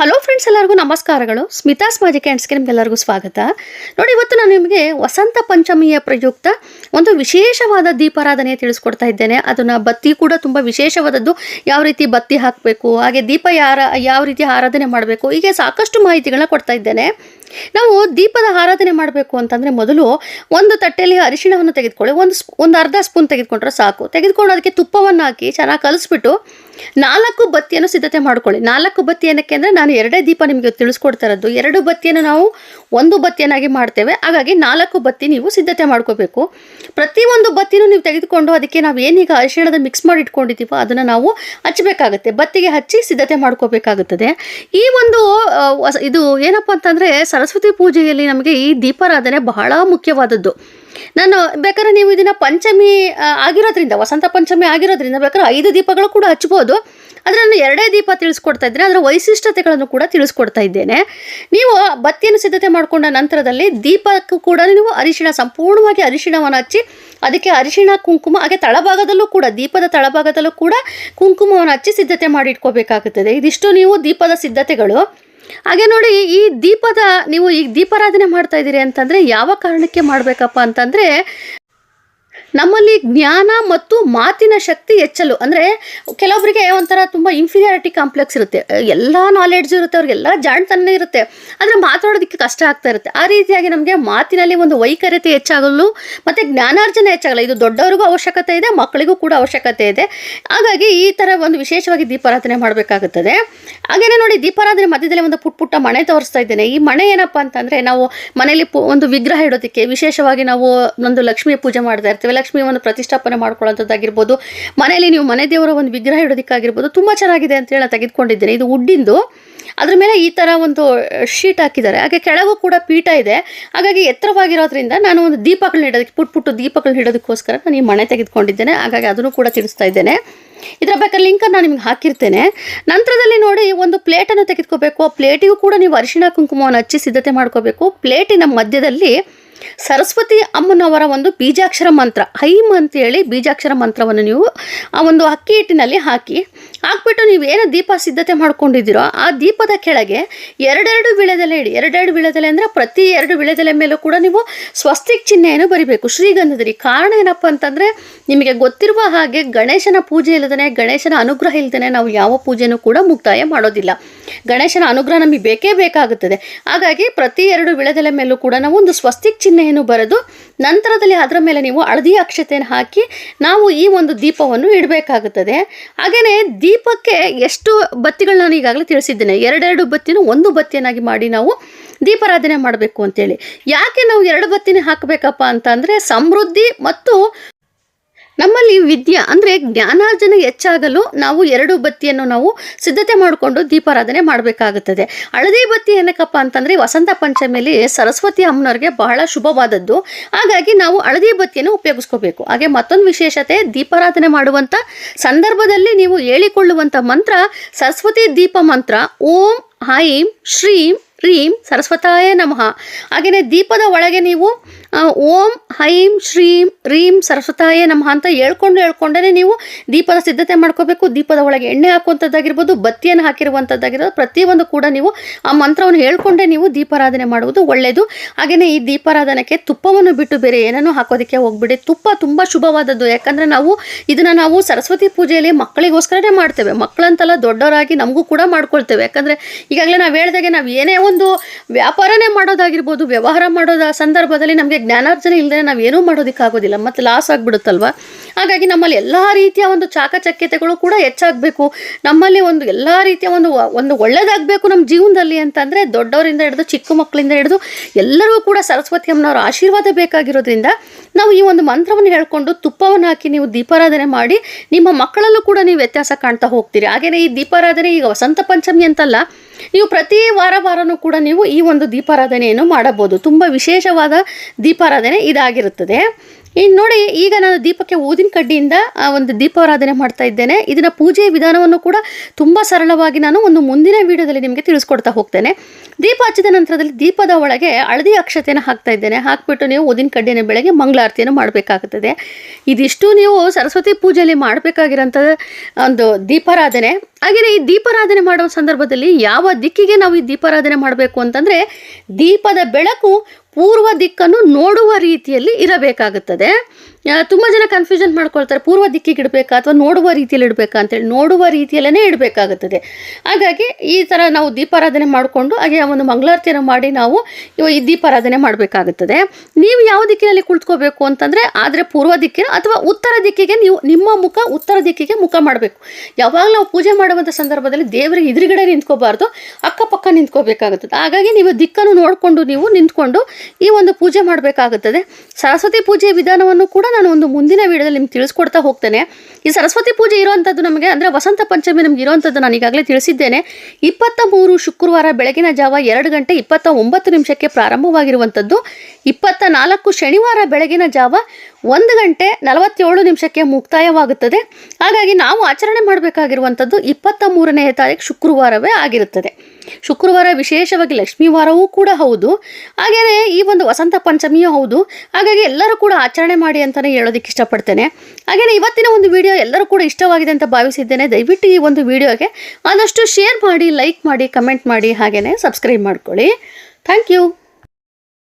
Hello friends ಎಲ್ಲರಿಗೂ ನಮಸ್ಕಾರಗಳು. ಸ್ಮಿತಾಸ್ ಸ್ಮಾಜಿ ಆ್ಯಂಡ್ಸ್ಗೆ ನಿಮಗೆಲ್ಲರಿಗೂ ಸ್ವಾಗತ. ನೋಡಿ, ಇವತ್ತು ನಾನು ನಿಮಗೆ ವಸಂತ ಪಂಚಮಿಯ ಪ್ರಯುಕ್ತ ಒಂದು ವಿಶೇಷವಾದ ದೀಪಾರಾಧನೆ ತಿಳಿಸ್ಕೊಡ್ತಾ ಇದ್ದೇನೆ. ಅದನ್ನು ಬತ್ತಿ ಕೂಡ ತುಂಬ ವಿಶೇಷವಾದದ್ದು. ಯಾವ ರೀತಿ ಬತ್ತಿ ಹಾಕಬೇಕು, ಹಾಗೆ ದೀಪ ಯಾರ, ಯಾವ ರೀತಿ ಆರಾಧನೆ ಮಾಡಬೇಕು, ಹೀಗೆ ಸಾಕಷ್ಟು ಮಾಹಿತಿಗಳನ್ನ ಕೊಡ್ತಾ ಇದ್ದೇನೆ. ನಾವು ದೀಪದ ಆರಾಧನೆ ಮಾಡಬೇಕು ಅಂತಂದರೆ ಮೊದಲು ಒಂದು ತಟ್ಟೆಯಲ್ಲಿ ಅರಿಶಿಣವನ್ನು ತೆಗೆದುಕೊಳ್ಳಿ, ಒಂದು ಒಂದು ಅರ್ಧ ಸ್ಪೂನ್ ತೆಗೆದುಕೊಂಡ್ರೆ ಸಾಕು. ತೆಗೆದುಕೊಂಡು ಅದಕ್ಕೆ ತುಪ್ಪವನ್ನು ಹಾಕಿ ಚೆನ್ನಾಗಿ ಕಲಿಸ್ಬಿಟ್ಟು ನಾಲ್ಕು ಬತ್ತಿಯನ್ನು ಸಿದ್ಧತೆ ಮಾಡ್ಕೊಳ್ಳಿ. ನಾಲ್ಕು ಬತ್ತಿ ಏನಕ್ಕೆ ಅಂದರೆ ನಾನು ಎರಡೇ ದೀಪ ನಿಮಗೆ ತಿಳಿಸ್ಕೊಡ್ತಾ ಇರೋದು ಎರಡು ಬತ್ತಿಯನ್ನು ನಾವು ಒಂದು ಬತ್ತಿಯನ್ನಾಗಿ ಮಾಡ್ತೇವೆ. ಹಾಗಾಗಿ ನಾಲ್ಕು ಬತ್ತಿ ನೀವು ಸಿದ್ಧತೆ ಮಾಡ್ಕೋಬೇಕು. ಪ್ರತಿಯೊಂದು ಬತ್ತಿನೂ ನೀವು ತೆಗೆದುಕೊಂಡು ಅದಕ್ಕೆ ನಾವು ಏನೀಗ ಅರಿಶಿಣದ ಮಿಕ್ಸ್ ಮಾಡಿ ಇಟ್ಕೊಂಡಿದ್ದೀವೋ ಅದನ್ನು ನಾವು ಹಚ್ಚಬೇಕಾಗುತ್ತೆ. ಬತ್ತಿಗೆ ಹಚ್ಚಿ ಸಿದ್ಧತೆ ಮಾಡ್ಕೋಬೇಕಾಗುತ್ತದೆ. ಈ ಒಂದು ಇದು ಏನಪ್ಪ ಅಂತಂದರೆ ಸರಸ್ವತಿ ಪೂಜೆಯಲ್ಲಿ ನಮಗೆ ಈ ದೀಪಾರಾಧನೆ ಬಹಳ ಮುಖ್ಯವಾದದ್ದು. ನಾನು ಬೇಕಾದ್ರೆ ನೀವು ಇದನ್ನ ಪಂಚಮಿ ಆಗಿರೋದ್ರಿಂದ, ವಸಂತ ಪಂಚಮಿ ಆಗಿರೋದ್ರಿಂದ ಬೇಕಾದ್ರೆ ಐದು ದೀಪಗಳು ಕೂಡ ಹಚ್ಬೋದು. ಆದರೆ ನಾನು ಎರಡೇ ದೀಪ ತಿಳಿಸ್ಕೊಡ್ತಾ ಇದ್ದೇನೆ, ಅದರ ವೈಶಿಷ್ಟ್ಯತೆಗಳನ್ನು ಕೂಡ ತಿಳಿಸ್ಕೊಡ್ತಾ ಇದ್ದೇನೆ. ನೀವು ಬತ್ತಿಯನ್ನು ಸಿದ್ಧತೆ ಮಾಡಿಕೊಂಡ ನಂತರದಲ್ಲಿ ದೀಪಕ್ಕೂ ಕೂಡ ನೀವು ಅರಿಶಿಣ, ಸಂಪೂರ್ಣವಾಗಿ ಅರಿಶಿಣವನ್ನು ಹಚ್ಚಿ, ಅದಕ್ಕೆ ಅರಿಶಿಣ, ಕುಂಕುಮ, ಹಾಗೆ ತಳಭಾಗದಲ್ಲೂ ಕೂಡ, ದೀಪದ ತಳಭಾಗದಲ್ಲೂ ಕೂಡ ಕುಂಕುಮವನ್ನು ಹಚ್ಚಿ ಸಿದ್ಧತೆ ಮಾಡಿ ಇಟ್ಕೋಬೇಕಾಗುತ್ತದೆ ಇದಿಷ್ಟು ನೀವು ದೀಪದ ಸಿದ್ಧತೆಗಳು. ಹಾಗೆ ನೋಡಿ ಈ ದೀಪದ ನೀವು ಈಗ ದೀಪಾರಾಧನೆ ಮಾಡ್ತಾ ಇದ್ದೀರಿ ಅಂತಂದರೆ ಯಾವ ಕಾರಣಕ್ಕೆ ಮಾಡಬೇಕಪ್ಪ ಅಂತಂದರೆ ನಮ್ಮಲ್ಲಿ ಜ್ಞಾನ ಮತ್ತು ಮಾತಿನ ಶಕ್ತಿ ಹೆಚ್ಚಲು, ಅಂದರೆ ಕೆಲವೊಬ್ಬರಿಗೆ ಒಂಥರ ತುಂಬ ಇನ್ಫೀರಿಯಾರಿಟಿ ಕಾಂಪ್ಲೆಕ್ಸ್ ಇರುತ್ತೆ. ಎಲ್ಲ ನಾಲೆಡ್ಜ್ ಇರುತ್ತೆ, ಅವ್ರಿಗೆಲ್ಲ ಜಾಣ್ತನ ಇರುತ್ತೆ. ಆದರೆ ಮಾತಾಡೋದಕ್ಕೆ ಕಷ್ಟ ಆಗ್ತಾ ಇರುತ್ತೆ. ಆ ರೀತಿಯಾಗಿ ನಮಗೆ ಮಾತಿನಲ್ಲಿ ಒಂದು ವೈಖರ್ಯತೆ ಹೆಚ್ಚಾಗಲು ಮತ್ತು ಜ್ಞಾನಾರ್ಜನೆ ಹೆಚ್ಚಾಗಲ್ಲ. ಇದು ದೊಡ್ಡವರಿಗೂ ಅವಶ್ಯಕತೆ ಇದೆ, ಮಕ್ಕಳಿಗೂ ಕೂಡ ಅವಶ್ಯಕತೆ ಇದೆ. ಹಾಗಾಗಿ ಈ ಥರ ಒಂದು ವಿಶೇಷವಾಗಿ ದೀಪಾರಾಧನೆ ಮಾಡಬೇಕಾಗುತ್ತದೆ. ಹಾಗೆಯೇ ನೋಡಿ, ದೀಪಾರಾಧನೆ ಮಧ್ಯದಲ್ಲಿ ಒಂದು ಪುಟ್ಟ ಪುಟ್ಟ ಮಣೆ ತೋರಿಸ್ತಾ ಇದ್ದೇನೆ. ಈ ಮಣೆ ಏನಪ್ಪ ಅಂತಂದರೆ, ನಾವು ಮನೆಯಲ್ಲಿ ಒಂದು ವಿಗ್ರಹ ಇಡೋದಕ್ಕೆ ವಿಶೇಷವಾಗಿ ನಾವು ಒಂದು ಲಕ್ಷ್ಮೀ ಪೂಜೆ ಮಾಡ್ತಾ ಇರ್ತೀವಿ ಲಕ್ಷ್ಮಿ ಒಂದು ಪ್ರತಿಷ್ಠಾಪನೆ ಮಾಡ್ಕೊಳ್ಳೋಂಥದ್ದಾಗಿರ್ಬೋದು ಮನೆಯಲ್ಲಿ ನೀವು ಮನೆ ದೇವರ ಒಂದು ವಿಗ್ರಹ ಇಡೋದಕ್ಕಾಗಿರ್ಬೋದು, ತುಂಬ ಚೆನ್ನಾಗಿದೆ ಅಂತ ಹೇಳಿ ತೆಗೆದುಕೊಂಡಿದ್ದೇನೆ. ಇದು ಉಡ್ಡಿಂದು. ಅದ್ರ ಮೇಲೆ ಈ ಥರ ಒಂದು ಶೀಟ್ ಹಾಕಿದ್ದಾರೆ. ಹಾಗೆ ಕೆಳಗೂ ಕೂಡ ಪೀಠ ಇದೆ. ಹಾಗಾಗಿ ಎತ್ತರವಾಗಿರೋದ್ರಿಂದ ನಾನು ಒಂದು ದೀಪಗಳನ್ನ ಇಡೋದಕ್ಕೆ, ಪುಟ್ ಪುಟ್ಟು ದೀಪಗಳನ್ನ ಇಡೋದಕ್ಕೋಸ್ಕರ ನಾನು ಈ ಮನೆ ತೆಗೆದುಕೊಂಡಿದ್ದೇನೆ. ಹಾಗಾಗಿ ಅದನ್ನು ಕೂಡ ತಿಳಿಸ್ತಾ ಇದ್ದೇನೆ. ಇದರ ಬಗ್ಗೆ ಲಿಂಕನ್ನು ನಾನು ನಿಮ್ಗೆ ಹಾಕಿರ್ತೇನೆ. ನಂತರದಲ್ಲಿ ನೋಡಿ, ಒಂದು ಪ್ಲೇಟನ್ನು ತೆಗೆದುಕೋಬೇಕು. ಆ ಪ್ಲೇಟಿಗೂ ಕೂಡ ನೀವು ಅರಿಶಿಣ ಕುಂಕುಮವನ್ನು ಹಚ್ಚಿ ಸಿದ್ಧತೆ ಮಾಡ್ಕೋಬೇಕು. ಪ್ಲೇಟಿನ ಮಧ್ಯದಲ್ಲಿ ಸರಸ್ವತಿ ಅಮ್ಮನವರ ಒಂದು ಬೀಜಾಕ್ಷರ ಮಂತ್ರ, ಹೈಮ್ ಅಂತೇಳಿ ಬೀಜಾಕ್ಷರ ಮಂತ್ರವನ್ನು ನೀವು ಆ ಒಂದು ಅಕ್ಕಿ ಹಿಟ್ಟಿನಲ್ಲಿ ಹಾಕಿ, ಹಾಕ್ಬಿಟ್ಟು ನೀವು ಏನು ದೀಪ ಸಿದ್ಧತೆ ಮಾಡ್ಕೊಂಡಿದ್ದೀರೋ ಆ ದೀಪದ ಕೆಳಗೆ ಎರಡೆರಡು ವಿಳೆದೆಲೆ ಇಡಿ. ಎರಡೆರಡು ವಿಳೆದೆಲೆ ಅಂದರೆ ಪ್ರತಿ ಎರಡು ವಿಳೆದೆಲೆ ಮೇಲೂ ಕೂಡ ನೀವು ಸ್ವಸ್ತಿಕ್ ಚಿಹ್ನೆಯನ್ನು ಬರಿಬೇಕು. ಶ್ರೀಗಂಧದಲ್ಲಿ ಕಾರಣ ಏನಪ್ಪ ಅಂತಂದರೆ ನಿಮಗೆ ಗೊತ್ತಿರುವ ಹಾಗೆ ಗಣೇಶನ ಪೂಜೆ ಇಲ್ಲದೇ ಗಣೇಶನ ಅನುಗ್ರಹ ಇಲ್ಲದೇ ನಾವು ಯಾವ ಪೂಜೆನೂ ಕೂಡ ಮುಕ್ತಾಯ ಮಾಡೋದಿಲ್ಲ. ಗಣೇಶನ ಅನುಗ್ರಹ ನಮಗೆ ಬೇಕೇ ಬೇಕಾಗುತ್ತದೆ. ಹಾಗಾಗಿ ಪ್ರತಿ ಎರಡು ವಿಳೆದೆಲೆ ಮೇಲೂ ಕೂಡ ನಾವು ಒಂದು ಸ್ವಸ್ತಿಕ್ ಚಿಹ್ನೆಯನ್ನು ಬರೆದು ನಂತರದಲ್ಲಿ ಅದರ ಮೇಲೆ ನೀವು ಹಳದಿ ಅಕ್ಷತೆಯನ್ನು ಹಾಕಿ ನಾವು ಈ ಒಂದು ದೀಪವನ್ನು ಇಡಬೇಕಾಗುತ್ತದೆ. ಹಾಗೆಯೇ ದೀಪಕ್ಕೆ ಎಷ್ಟು ಬತ್ತಿಗಳನ್ನ ನಾನು ಈಗಾಗಲೇ ತಿಳಿಸಿದ್ದೇನೆ. ಎರಡೆರಡು ಬತ್ತಿನೂ ಒಂದು ಬತ್ತಿಯನ್ನಾಗಿ ಮಾಡಿ ನಾವು ದೀಪಾರಾಧನೆ ಮಾಡಬೇಕು ಅಂತೇಳಿ. ಯಾಕೆ ನಾವು ಎರಡು ಬತ್ತಿನ ಹಾಕಬೇಕಪ್ಪ ಅಂತ ಸಮೃದ್ಧಿ ಮತ್ತು ನಮ್ಮಲ್ಲಿ ವಿದ್ಯೆ ಅಂದರೆ ಜ್ಞಾನಾರ್ಜನೆ ಹೆಚ್ಚಾಗಲು ನಾವು ಎರಡು ಬತ್ತಿಯನ್ನು ನಾವು ಸಿದ್ಧತೆ ಮಾಡಿಕೊಂಡು ದೀಪಾರಾಧನೆ ಮಾಡಬೇಕಾಗುತ್ತದೆ. ಹಳದಿ ಬತ್ತಿ ಏನಕ್ಕಪ್ಪ ಅಂತಂದರೆ ವಸಂತ ಪಂಚಮಿಯಲ್ಲಿ ಸರಸ್ವತಿ ಅಮ್ಮನವ್ರಿಗೆ ಬಹಳ ಶುಭವಾದದ್ದು. ಹಾಗಾಗಿ ನಾವು ಹಳದಿ ಬತ್ತಿಯನ್ನು ಉಪಯೋಗಿಸ್ಕೋಬೇಕು. ಹಾಗೆ ಮತ್ತೊಂದು ವಿಶೇಷತೆ, ದೀಪಾರಾಧನೆ ಮಾಡುವಂಥ ಸಂದರ್ಭದಲ್ಲಿ ನೀವು ಹೇಳಿಕೊಳ್ಳುವಂಥ ಮಂತ್ರ ಸರಸ್ವತಿ ದೀಪ ಮಂತ್ರ. ಓಂ ಹೈಂ ಶ್ರೀಂ ರೀಂ ಸರಸ್ವತಾಯ ನಮಃ. ಹಾಗೆಯೇ ದೀಪದ ಒಳಗೆ ನೀವು ಓಂ, ಹೈಂ, ಶ್ರೀಂ, ರೀಂ, ಸರಸ್ವತಾಯ ನಮಃ ಅಂತ ಹೇಳ್ಕೊಂಡು ಹೇಳ್ಕೊಂಡೇ ನೀವು ದೀಪದ ಸಿದ್ಧತೆ ಮಾಡ್ಕೋಬೇಕು. ದೀಪದ ಒಳಗೆ ಎಣ್ಣೆ ಹಾಕುವಂಥದ್ದಾಗಿರ್ಬೋದು, ಬತ್ತಿಯನ್ನು ಹಾಕಿರುವಂಥದ್ದಾಗಿರ್ಬೋದು, ಪ್ರತಿಯೊಂದು ಕೂಡ ನೀವು ಆ ಮಂತ್ರವನ್ನು ಹೇಳ್ಕೊಂಡೇ ನೀವು ದೀಪಾರಾಧನೆ ಮಾಡುವುದು ಒಳ್ಳೆಯದು ಹಾಗೆಯೇ ಈ ದೀಪಾರಾಧನೆಗೆ ತುಪ್ಪವನ್ನು ಬಿಟ್ಟು ಬೇರೆ ಏನನ್ನೂ ಹಾಕೋದಕ್ಕೆ ಹೋಗ್ಬಿಡಿ. ತುಪ್ಪ ತುಂಬ ಶುಭವಾದದ್ದು. ಯಾಕಂದರೆ ನಾವು ಇದನ್ನು ನಾವು ಸರಸ್ವತಿ ಪೂಜೆಯಲ್ಲಿ ಮಕ್ಕಳಿಗೋಸ್ಕರನೇ ಮಾಡ್ತೇವೆ. ಮಕ್ಕಳಂತಲ್ಲ ದೊಡ್ಡವರಾಗಿ ನಮಗೂ ಕೂಡ ಮಾಡ್ಕೊಳ್ತೇವೆ. ಯಾಕಂದರೆ ಈಗಾಗಲೇ ನಾವು ಹೇಳಿದಾಗೆ ನಾವು ಏನೇ ಒಂದು ವ್ಯಾಪಾರನೇ ಮಾಡೋದಾಗಿರ್ಬೋದು, ವ್ಯವಹಾರ ಮಾಡೋದ ಸಂದರ್ಭದಲ್ಲಿ ನಮಗೆ ಜ್ಞಾನಾರ್ಜನೆ ಇಲ್ಲದೆ ನಾವು ಏನೂ ಮಾಡೋದಕ್ಕಾಗೋದಿಲ್ಲ, ಮತ್ತು ಲಾಸ್ ಆಗಿಬಿಡುತ್ತಲ್ವ? ಹಾಗಾಗಿ ನಮ್ಮಲ್ಲಿ ಎಲ್ಲ ರೀತಿಯ ಒಂದು ಚಾಕಚಕ್ಯತೆಗಳು ಕೂಡ ಹೆಚ್ಚಾಗಬೇಕು. ನಮ್ಮಲ್ಲಿ ಒಂದು ಎಲ್ಲ ರೀತಿಯ ಒಂದು ಒಂದು ಒಳ್ಳೆಯದಾಗಬೇಕು ನಮ್ಮ ಜೀವನದಲ್ಲಿ ಅಂತಂದರೆ ದೊಡ್ಡವರಿಂದ ಹಿಡಿದು ಚಿಕ್ಕ ಮಕ್ಕಳಿಂದ ಹಿಡಿದು ಎಲ್ಲರಿಗೂ ಕೂಡ ಸರಸ್ವತಿ ಅಮ್ಮನವರ ಆಶೀರ್ವಾದ ಬೇಕಾಗಿರೋದ್ರಿಂದ ನಾವು ಈ ಒಂದು ಮಂತ್ರವನ್ನು ಹೇಳ್ಕೊಂಡು ತುಪ್ಪವನ್ನು ಹಾಕಿ ನೀವು ದೀಪಾರಾಧನೆ ಮಾಡಿ ನಿಮ್ಮ ಮಕ್ಕಳಲ್ಲೂ ಕೂಡ ನೀವು ವ್ಯತ್ಯಾಸ ಕಾಣ್ತಾ ಹೋಗ್ತೀರಿ. ಹಾಗೆಯೇ ಈ ದೀಪಾರಾಧನೆ ಈಗ ವಸಂತ ಪಂಚಮಿ ಅಂತಲ್ಲ ನೀವು ಪ್ರತಿ ವಾರ ವಾರನೂ ಕೂಡ ನೀವು ಈ ಒಂದು ದೀಪಾರಾಧನೆಯನ್ನು ಮಾಡಬಹುದು. ತುಂಬ ವಿಶೇಷವಾದ ದೀಪಾರಾಧನೆ ಇದಾಗಿರುತ್ತದೆ. ಇನ್ನು ನೋಡಿ, ಈಗ ನಾನು ದೀಪಕ್ಕೆ ಊದಿನ ಕಡ್ಡಿಯಿಂದ, ಆ, ಒಂದು ದೀಪಾರಾಧನೆ ಮಾಡ್ತಾ ಇದ್ದೇನೆ. ಇದನ್ನ ಪೂಜೆಯ ವಿಧಾನವನ್ನು ಕೂಡ ತುಂಬ ಸರಳವಾಗಿ ನಾನು ಒಂದು ಮುಂದಿನ ವಿಡಿಯೋದಲ್ಲಿ ನಿಮಗೆ ತಿಳಿಸ್ಕೊಡ್ತಾ ಹೋಗ್ತೇನೆ. ದೀಪ ಹಚ್ಚಿದ ನಂತರದಲ್ಲಿ ದೀಪದ ಒಳಗೆ ಹಳದಿ ಅಕ್ಷತೆಯನ್ನು ಹಾಕ್ತಾ ಇದ್ದೇನೆ. ಹಾಕ್ಬಿಟ್ಟು ನೀವು ಊದಿನ ಕಡ್ಡಿನ ಬೆಳಗ್ಗೆ ಮಂಗಳಾರತಿಯನ್ನು ಮಾಡಬೇಕಾಗುತ್ತದೆ. ಇದಿಷ್ಟು ನೀವು ಸರಸ್ವತಿ ಪೂಜೆಯಲ್ಲಿ ಮಾಡಬೇಕಾಗಿರೋಂಥ ಒಂದು ದೀಪಾರಾಧನೆ. ಹಾಗೆಯೇ ಈ ದೀಪಾರಾಧನೆ ಮಾಡುವ ಸಂದರ್ಭದಲ್ಲಿ ಯಾವ ದಿಕ್ಕಿಗೆ ನಾವು ಈ ದೀಪಾರಾಧನೆ ಮಾಡಬೇಕು ಅಂತಂದರೆ ದೀಪದ ಬೆಳಕು ಪೂರ್ವ ದಿಕ್ಕನ್ನು ನೋಡುವ ರೀತಿಯಲ್ಲಿ ಇರಬೇಕಾಗುತ್ತದೆ. ತುಂಬ ಜನ ಕನ್ಫ್ಯೂಷನ್ ಮಾಡ್ಕೊಳ್ತಾರೆ, ಪೂರ್ವ ದಿಕ್ಕಿಗೆ ಇಡಬೇಕಾ ಅಥವಾ ನೋಡುವ ರೀತಿಯಲ್ಲಿ ಇಡಬೇಕಾ ಅಂತೇಳಿ, ನೋಡುವ ರೀತಿಯಲ್ಲೇ ಇಡಬೇಕಾಗುತ್ತದೆ. ಹಾಗಾಗಿ ಈ ಥರ ನಾವು ದೀಪಾರಾಧನೆ ಮಾಡಿಕೊಂಡು ಹಾಗೆ ಒಂದು ಮಂಗಳಾರತಿಯನ್ನು ಮಾಡಿ ನಾವು ಈ ದೀಪಾರಾಧನೆ ಮಾಡಬೇಕಾಗುತ್ತದೆ. ನೀವು ಯಾವ ದಿಕ್ಕಿನಲ್ಲಿ ಕುಳಿತ್ಕೋಬೇಕು ಅಂತಂದರೆ ಆದರೆ ಪೂರ್ವ ದಿಕ್ಕಿನ ಅಥವಾ ಉತ್ತರ ದಿಕ್ಕಿಗೆ ನೀವು, ನಿಮ್ಮ ಮುಖ ಉತ್ತರ ದಿಕ್ಕಿಗೆ ಮುಖ ಮಾಡಬೇಕು. ಯಾವಾಗ ನಾವು ಪೂಜೆ ಮಾಡುವಂಥ ಸಂದರ್ಭದಲ್ಲಿ ದೇವರಿಗೆ ಎದುರುಗಡೆ ನಿಂತ್ಕೋಬಾರ್ದು, ಅಕ್ಕಪಕ್ಕ ನಿಂತ್ಕೋಬೇಕಾಗುತ್ತದೆ. ಹಾಗಾಗಿ ನೀವು ದಿಕ್ಕನ್ನು ನೋಡಿಕೊಂಡು ನೀವು ನಿಂತ್ಕೊಂಡು ಈ ಒಂದು ಪೂಜೆ ಮಾಡಬೇಕಾಗುತ್ತದೆ. ಸರಸ್ವತಿ ಪೂಜೆಯ ವಿಧಾನವನ್ನು ಕೂಡ ನಾನು ಒಂದು ಮುಂದಿನ ವಿಡಿಯೋದಲ್ಲಿ ನಿಮ್ಗೆ ತಿಳಿಸ್ಕೊಡ್ತಾ ಹೋಗ್ತೇನೆ. ಈ ಸರಸ್ವತಿ ಪೂಜೆ ಇರುವಂಥದ್ದು ನಮಗೆ ಅಂದರೆ ವಸಂತ ಪಂಚಮಿ ನಮ್ಗೆ ಇರುವಂಥದ್ದು ನಾನು ಈಗಾಗಲೇ ತಿಳಿಸಿದ್ದೇನೆ. ಇಪ್ಪತ್ತ ಮೂರು ಶುಕ್ರವಾರ ಬೆಳಗಿನ ಜಾವ ಎರಡು ಗಂಟೆ ಇಪ್ಪತ್ತ ಒಂಬತ್ತು ನಿಮಿಷಕ್ಕೆ ಪ್ರಾರಂಭವಾಗಿರುವಂಥದ್ದು ಇಪ್ಪತ್ತ ನಾಲ್ಕು ಶನಿವಾರ ಬೆಳಗಿನ ಜಾವ ಒಂದು ಗಂಟೆ ನಲವತ್ತೇಳು ನಿಮಿಷಕ್ಕೆ ಮುಕ್ತಾಯವಾಗುತ್ತದೆ. ಹಾಗಾಗಿ ನಾವು ಆಚರಣೆ ಮಾಡಬೇಕಾಗಿರುವಂಥದ್ದು ಇಪ್ಪತ್ತ ಮೂರನೇ ತಾರೀಕು ಶುಕ್ರವಾರವೇ ಆಗಿರುತ್ತದೆ. ಶುಕ್ರವಾರ ವಿಶೇಷವಾಗಿ ಲಕ್ಷ್ಮೀ ವಾರವೂ ಕೂಡ ಹೌದು. ಹಾಗೆಯೇ ಈ ಒಂದು ವಸಂತ ಪಂಚಮಿಯೂ ಹೌದು. ಹಾಗಾಗಿ ಎಲ್ಲರೂ ಕೂಡ ಆಚರಣೆ ಮಾಡಿ ಅಂತಲೇ ಹೇಳೋದಕ್ಕೆ ಇಷ್ಟಪಡ್ತೇನೆ. ಹಾಗೆಯೇ ಇವತ್ತಿನ ಒಂದು ವಿಡಿಯೋ ಎಲ್ಲರೂ ಕೂಡ ಇಷ್ಟವಾಗಿದೆ ಅಂತ ಭಾವಿಸಿದ್ದೇನೆ. ದಯವಿಟ್ಟು ಈ ಒಂದು ವಿಡಿಯೋಗೆ ಆದಷ್ಟು ಶೇರ್ ಮಾಡಿ, ಲೈಕ್ ಮಾಡಿ, ಕಮೆಂಟ್ ಮಾಡಿ ಹಾಗೆಯೇ ಸಬ್ಸ್ಕ್ರೈಬ್ ಮಾಡ್ಕೊಳ್ಳಿ. Thank you.